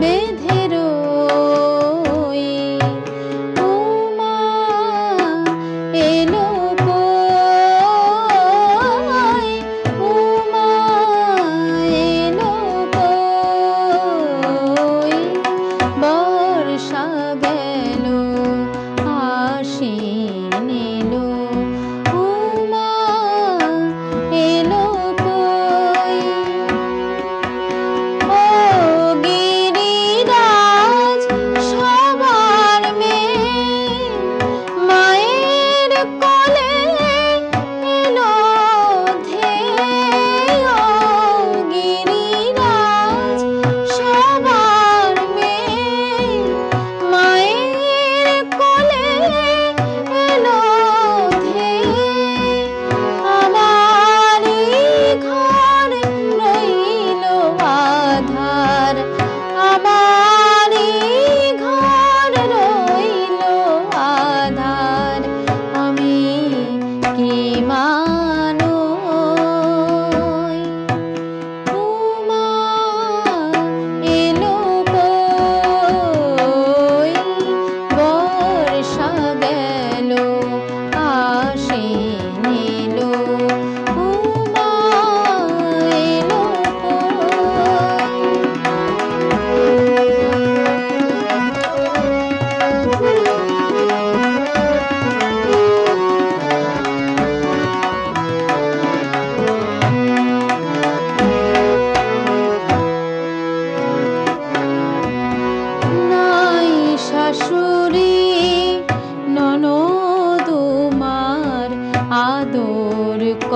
বেঁধে রই। উমা এলো কই বর্ষা গেল আশী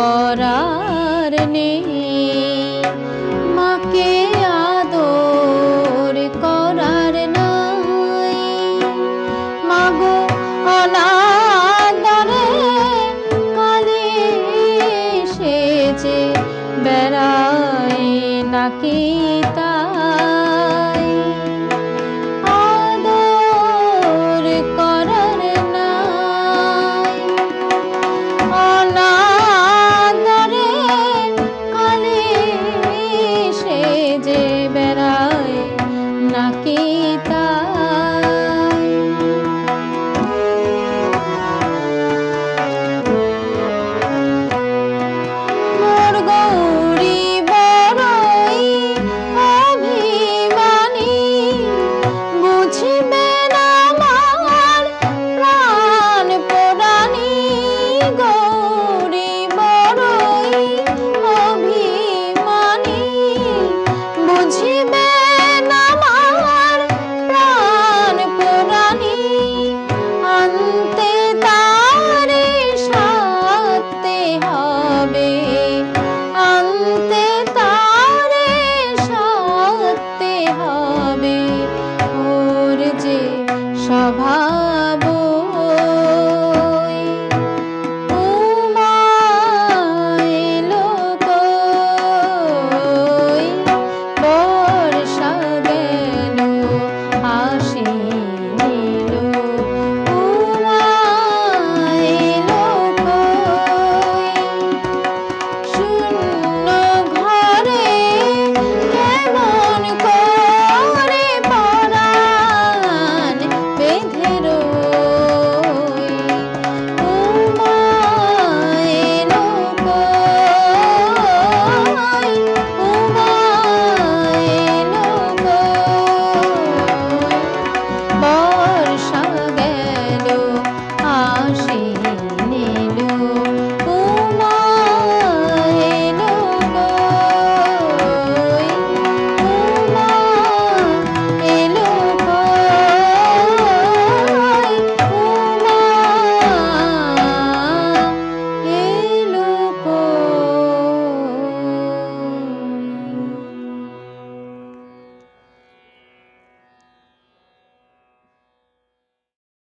করার নেই। মাকে আদর করার নাই। মাগো অনাদরে কালে সেচে বেড়ায় নাকি তা